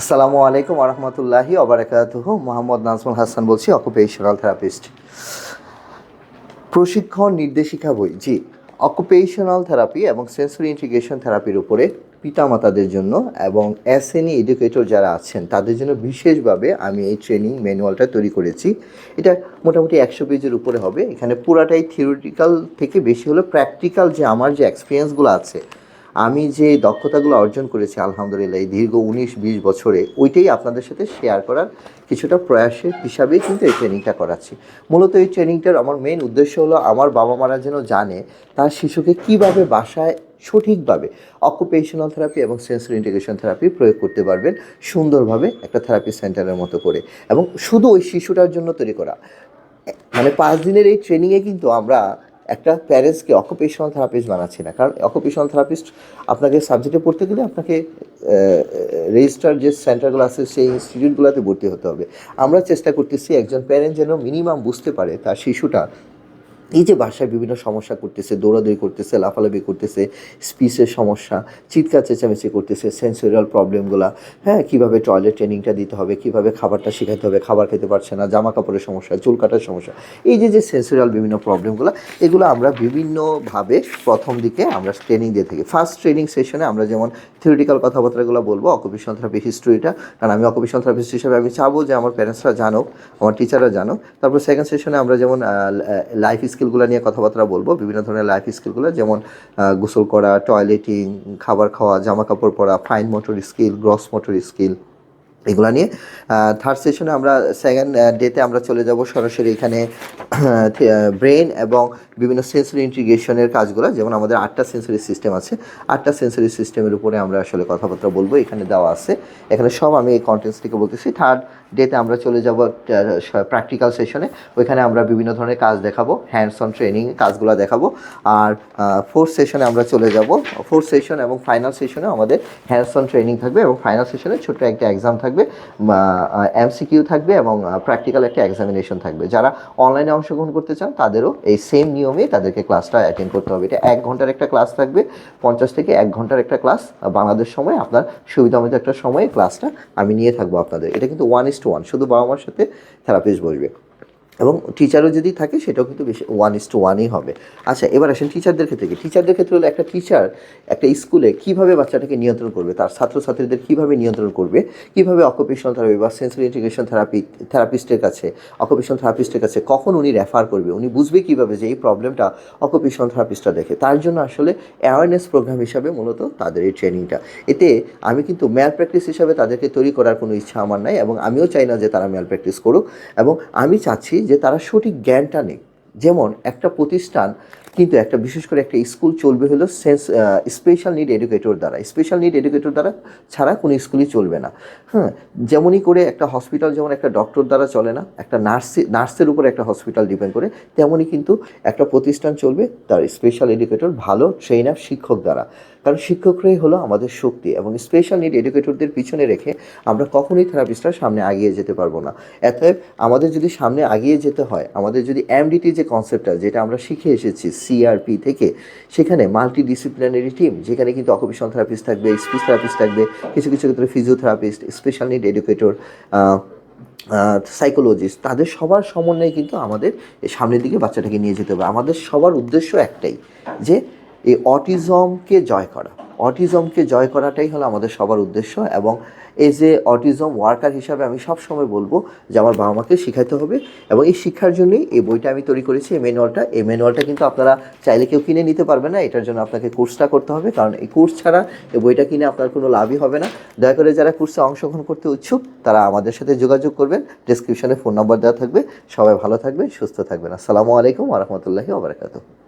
আসসালামু আলাইকুম আরহামতুল্লাহি অবরাকাতুহ মোহাম্মদ নাজমুল হাসান বলছি অকুপেশনাল থেরাপিস্ট প্রশিক্ষণ নির্দেশিকা বই, জি। অকুপেশনাল থেরাপি এবং সেন্সরি ইন্টিগ্রেশন থেরাপির উপরে পিতামাতাদের জন্য এবং এসএনই এডুকেটর যারা আছেন, তাদের জন্য বিশেষভাবে আমি এই ট্রেনিং ম্যানুয়ালটা তৈরি করেছি। এটা মোটামুটি একশো পেজের উপরে হবে। এখানে পুরাটাই থিওরিটিক্যাল থেকে বেশি হলো প্র্যাকটিক্যাল যে আমার যে এক্সপিরিয়েন্সগুলো আছে আমি যে দক্ষতাগুলো অর্জন করেছি, আলহামদুলিল্লাহ, এই দীর্ঘ উনিশ, বিশ বছরে, ওইটাই আপনাদের সাথে শেয়ার করার কিছুটা প্রয়াসের হিসাবেই কিন্তু এই ট্রেনিংটা করাচ্ছি। মূলত এই ট্রেনিংটার আমার মেন উদ্দেশ্য হলো, আমার বাবা মারা যেন জানে তার শিশুকে কীভাবে বাসায় সঠিকভাবে অকুপেশনাল থেরাপি এবং সেন্সর ইন্টিগ্রেশন থেরাপি প্রয়োগ করতে পারবেন, সুন্দরভাবে একটা থেরাপি সেন্টারের মতো করে। এবং শুধু ওই শিশুটার জন্য তৈরি করা। মানে পাঁচ দিনের এই ট্রেনিংয়ে কিন্তু আমরা একটা প্যারেন্টসকে অকুপেশনাল থেরাপিস্ট বানাচ্ছি না। কারণ অকুপেশনাল থেরাপিস্ট আপনাকে সাবজেক্টে পড়তে গেলে আপনাকে রেজিস্টার যে সেন্টারগুলো আছে, সেই ইনস্টিটিউটগুলোতে ভর্তি হতে হবে। আমরা চেষ্টা করতেছি একজন প্যারেন্ট যেন মিনিমাম বুঝতে পারে তার শিশুটা এই যে বাসায় বিভিন্ন সমস্যা করতেছে, দৌড়াদৌড়ি করতেছে, লাফালাফি করতেছে, স্পিচের সমস্যা, চিৎকার, চেঁচামেচি করতেছে সেন্সোরিয়াল প্রবলেমগুলো হ্যাঁ কীভাবে টয়লেট ট্রেনিংটা দিতে হবে, কীভাবে খাবারটা শেখাতে হবে, খাবার খেতে পারছে না জামা কাপড়ের সমস্যা, চুল কাটার সমস্যা, এই যে যে সেন্সোরিয়াল বিভিন্ন প্রবলেমগুলো এগুলো আমরা বিভিন্নভাবে প্রথম দিকে আমরা ট্রেনিং দিয়ে থাকি। ফার্স্ট ট্রেনিং সেশনে আমরা যেমন থিওরিটিক্যাল কথাবার্তাগুলো বলব অকুপেশন থেরাপি হিস্ট্রিটা কারণ আমি অকুপেশন থেরাপিস্ট হিসেবে আমি চাবো যে আমার প্যারেন্টসরা জানো আমার টিচাররা জানো তারপর সেকেন্ড সেশনে আমরা যেমন লাইফ স্কিলগুলো নিয়ে কথাবার্তা বলব, বিভিন্ন ধরনের লাইফ স্কিলগুলো, যেমন গোসল করা, টয়লেটিং, খাবার খাওয়া জামা কাপড় পরা fine motor skill gross motor skill এগুলো নিয়ে। থার্ড সেশনে আমরা সেকেন্ড ডেতে আমরা চলে যাব সরাসরি এখানে ব্রেন এবং বিভিন্ন সেন্সরি ইন্টিগ্রেশনের কাজগুলো, যেমন আমাদের আটটা সেন্সরি সিস্টেম আছে। আটটা সেন্সরি সিস্টেমের উপরে আমরা আসলে কথাবার্তা বলব, এখানে দেওয়া আছে। এখানে সব আমি এই কন্টেন্টস থেকে বলতেছি। থার্ড ডেতে আমরা চলে যাব প্র্যাকটিক্যাল সেশনে ওইখানে আমরা বিভিন্ন ধরনের কাজ দেখাবো হ্যান্ডস অন ট্রেনিং কাজগুলো দেখাবো। আর ফোর্থ সেশনে আমরা চলে যাব। ফোর্থ সেশন এবং ফাইনাল সেশনে আমাদের হ্যান্ডস অন ট্রেনিং থাকবে এবং ফাইনাল সেশনে ছোট্ট একটা এক্সাম থাকবে এমসিকিউ থাকবে এবং প্র্যাকটিক্যাল একটা এক্সামিনেশন থাকবে। যারা অনলাইনে অংশগ্রহণ করতে চান, তাদেরও এই সেম নিয়মে তাদেরকে ক্লাসটা অ্যাটেন্ড করতে হবে। এটা এক ঘণ্টার একটা ক্লাস থাকবে, পঞ্চাশ থেকে এক ঘণ্টার একটা ক্লাস বাংলাদেশ সময় আপনার সুবিধা মতো একটা সময়ে ক্লাসটা আমি নিয়ে থাকব আপনাদের। এটা কিন্তু ওয়ান ইস টু ওয়ান শুধু বাবা মার সাথে থেরাপিস্ট বসবে। এবং টিচারও যদি থাকে, সেটাও কিন্তু বেশি ওয়ান ইস টু ওয়ানই হবে। আচ্ছা এবার আসেন টিচারদের ক্ষেত্রে কি টিচারদের ক্ষেত্রে হলো একটা টিচার একটা স্কুলে কীভাবে বাচ্চাটাকে নিয়ন্ত্রণ করবে? তার ছাত্রছাত্রীদের কীভাবে নিয়ন্ত্রণ করবে? কীভাবে অকুপেশনাল থেরাপি বা সেন্সরি ইন্টিগ্রেশন থেরাপি থেরাপিস্টের কাছে অকুপেশনাল থেরাপিস্টের কাছে কখন উনি রেফার করবে? উনি বুঝবে কীভাবে যে এই প্রবলেমটা অকুপেশনাল থেরাপিস্টটা দেখে। তার জন্য আসলে অ্যাওয়ারনেস প্রোগ্রাম হিসাবে মূলত তাদের এই ট্রেনিংটা এতে আমি কিন্তু ম্যাল প্র্যাকটিস হিসাবে তাদেরকে তৈরি করার কোনো ইচ্ছা আমার নাই এবং আমিও চাই না যে তারা ম্যাল প্র্যাকটিস করুক। এবং আমি চাচ্ছি যে তারা সঠিক জ্ঞানটা নেই। যেমন একটা প্রতিষ্ঠান কিন্তু একটা, বিশেষ করে একটা স্কুল চলবে হলো সেন্স স্পেশাল নিড এডুকেটর দ্বারা। স্পেশাল নিড এডুকেটর দ্বারা ছাড়া কোনো স্কুলই চলবে না। হ্যাঁ যেমনই করে একটা হসপিটাল যেমন একটা ডক্টর দ্বারা চলে না, একটা নার্সে, নার্সের উপরে একটা হসপিটাল ডিপেন্ড করে, তেমনই কিন্তু একটা প্রতিষ্ঠান চলবে তার স্পেশাল এডুকেটর ভালো ট্রেনার শিক্ষক দ্বারা। কারণ শিক্ষকরাই হলো আমাদের শক্তি এবং স্পেশাল নিড এডুকেটরদের পিছনে রেখে আমরা কখনোই থেরাপিস্টরা সামনে আগিয়ে যেতে পারব না। এতএব আমাদের যদি সামনে আগিয়ে যেতে হয়, আমাদের যদি এমডিটি যে কনসেপ্টটা যেটা আমরা শিখে এসেছি সিআরপি থেকে সেখানে মাল্টি ডিসিপ্লিনারি টিম যেখানে কিন্তু অকুপেশন থেরাপিস্ট থাকবে স্পিচ থেরাপিস্ট থাকবে, কিছু কিছু ক্ষেত্রে physiotherapist special need educator psychologist তাদের সবার সমন্বয়ে কিন্তু আমাদের সামনের দিকে বাচ্চাটাকে নিয়ে যেতে হবে। আমাদের সবার উদ্দেশ্য একটাই, যে এই অটিজমকে জয় করা। অটিজমকে জয় করাটাই হলো আমাদের সবার উদ্দেশ্য এবং এই যে অটিজম ওয়ার্কার হিসাবে আমি সব সময় বলব যে আমার বাবা মাকে শেখাতে হবে এবং এই শিক্ষার জন্যই এই বইটা আমি তৈরি করেছি, এই ম্যানুয়ালটা। এই ম্যানুয়ালটা কিন্তু আপনারা চাইলে কেউ কিনে নিতে পারবে না, এটার জন্য আপনাকে কোর্সটা করতে হবে কারণ এই কোর্স ছাড়া এই বইটা কিনে আপনার কোনো লাভই হবে না। দয়া করে যারা কোর্সে অংশগ্রহণ করতে ইচ্ছুক তারা আমাদের সাথে যোগাযোগ করবেন। ডিসক্রিপশনে ফোন নম্বর দেওয়া থাকবে। সবাই ভালো থাকবেন, সুস্থ থাকবেন। আসসালামু আলাইকুম রহমতুল্লাহি ওবরাকাতুহ